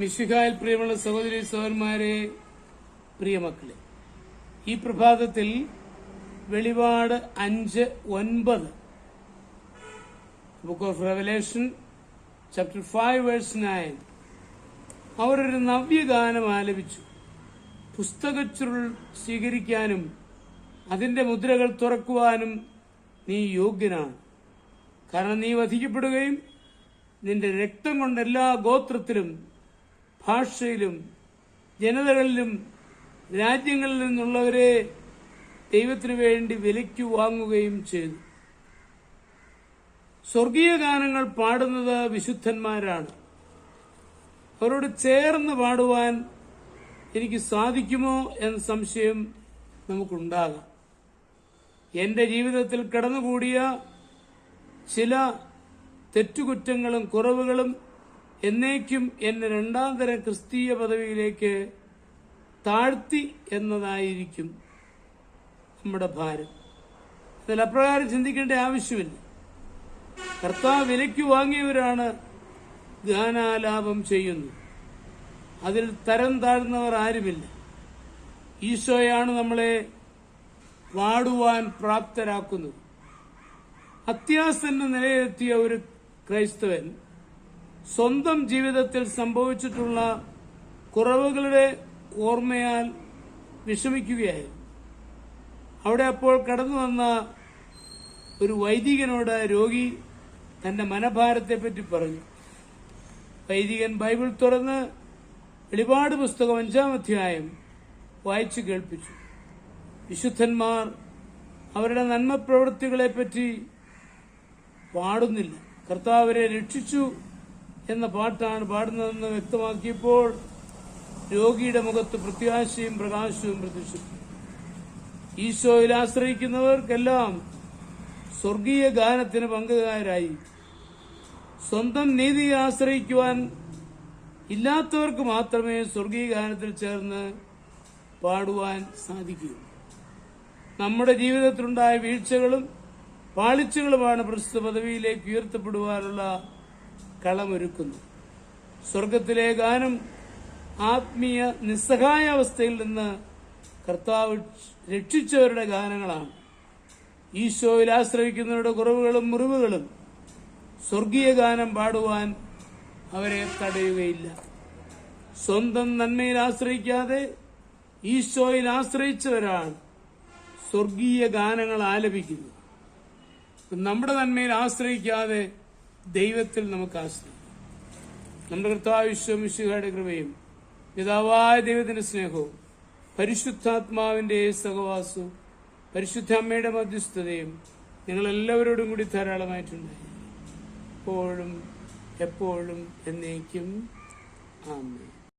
മിശിഹായിൽ പ്രിയമുള്ള സഹോദരി സഹോദരന്മാരെ പ്രിയമക്കളെ ഈ പ്രഭാതത്തിൽ വെളിപാട് അഞ്ച് ഒൻപത് book of revelation chapter five verse nine അവരൊരു നവ്യഗാനം ആലപിച്ചു. പുസ്തകച്ചുരുൾ സ്വീകരിക്കാനും അതിന്റെ മുദ്രകൾ തുറക്കുവാനും നീ യോഗ്യനാണ്. കാരണം നീ വധിക്കപ്പെടുകയും നിന്റെ രക്തം കൊണ്ട് എല്ലാ ഗോത്രത്തിലും ഭാഷയിലും ജനതകളിലും രാജ്യങ്ങളിൽ നിന്നുള്ളവരെ ദൈവത്തിനു വേണ്ടി വിലയ്ക്ക് വാങ്ങുകയും ചെയ്തു. സ്വർഗീയ ഗാനങ്ങൾ പാടുന്നത് വിശുദ്ധന്മാരാണ്. അവരോട് ചേർന്ന് പാടുവാൻ എനിക്ക് സാധിക്കുമോ എന്ന സംശയം നമുക്കുണ്ടാകാം. എന്റെ ജീവിതത്തിൽ കടന്നുകൂടിയ ചില തെറ്റുകുറ്റങ്ങളും കുറവുകളും എന്നേക്കും എന്നെ രണ്ടാം തരം ക്രിസ്തീയ പദവിയിലേക്ക് താഴ്ത്തി എന്നതായിരിക്കും നമ്മുടെ ഭാരം. എന്നാൽ അപ്രകാരം ചിന്തിക്കേണ്ട ആവശ്യമില്ല. കർത്താവ് വിലയ്ക്ക് വാങ്ങിയവരാണ് ഗാനാലാപം ചെയ്യുന്നത്. അതിൽ തരം താഴ്ന്നവർ ആരുമില്ല. ഈശോയാണ് നമ്മളെ വാടുവാൻ പ്രാപ്തരാക്കുന്നത്. അത്യാസന്ന നിലയിലെത്തിയ ഒരു ക്രൈസ്തവൻ സ്വന്തം ജീവിതത്തിൽ സംഭവിച്ചിട്ടുള്ള കുറവുകളുടെ ഓർമ്മയാൽ വിഷമിക്കുകയായിരുന്നു. അവിടെ അപ്പോൾ കടന്നു വന്ന ഒരു വൈദികനോട് രോഗി തന്റെ മനഭാരത്തെപ്പറ്റി പറഞ്ഞു. വൈദികൻ ബൈബിൾ തുറന്ന് വെളിപാട് പുസ്തകം അഞ്ചാം അധ്യായം വായിച്ചു കേൾപ്പിച്ചു. വിശുദ്ധന്മാർ അവരുടെ നന്മ പ്രവൃത്തികളെപ്പറ്റി പാടുന്നില്ല. കർത്താവരെ രക്ഷിച്ചു എന്ന പാട്ടാണ് പാടുന്നതെന്ന് വ്യക്തമാക്കിയപ്പോൾ രോഗിയുടെ മുഖത്ത് പ്രത്യാശയും പ്രകാശവും പ്രത്യക്ഷപ്പെട്ടു. ഈശോയിൽ ആശ്രയിക്കുന്നവർക്കെല്ലാം സ്വർഗീയ ഗാനത്തിന് പങ്കുകാരായി. സ്വന്തം നീതിയെ ആശ്രയിക്കുവാൻ ഇല്ലാത്തവർക്ക് മാത്രമേ സ്വർഗീയ ഗാനത്തിൽ ചേർന്ന് പാടുവാൻ സാധിക്കൂ. നമ്മുടെ ജീവിതത്തിലുണ്ടായ വീഴ്ചകളും പാളിച്ചകളുമാണ് പ്രസ്തുത പദവിയിലേക്ക് ഉയർത്തപ്പെടുവാനുള്ള കളമൊരുക്കുന്നത് സ്വർഗത്തിലെ ഗാനം ആത്മീയ നിസ്സഹായ അവസ്ഥയിൽ നിന്ന് കർത്താവ് രക്ഷിച്ചവരുടെ ഗാനങ്ങളാണ്. ഈശോയിൽ ആശ്രയിക്കുന്നവരുടെ കുറവുകളും മുറിവുകളും സ്വർഗീയ ഗാനം പാടുവാൻ അവരെ തടയുകയില്ല. സ്വന്തം നന്മയിൽ ആശ്രയിക്കാതെ ഈശോയിൽ ആശ്രയിച്ചവരാണ് സ്വർഗീയ ഗാനങ്ങൾ ആലപിക്കുന്നത്. നമ്മുടെ നന്മയിൽ ആശ്രയിക്കാതെ ദൈവത്തിൽ നമുക്ക് ആശ്രയിക്കാം നമ്മുടെ കർത്താവിശ്വമിശുഖയുടെ കൃപയും പിതാവായ ദൈവത്തിന്റെ സ്നേഹവും പരിശുദ്ധാത്മാവിന്റെ സഹവാസവും പരിശുദ്ധ അമ്മയുടെ മധ്യസ്ഥതയും നിങ്ങളെല്ലാവരോടും കൂടി ധാരാളമായിട്ടുണ്ടായി എപ്പോഴും എപ്പോഴും എന്നേക്കും. ആമേ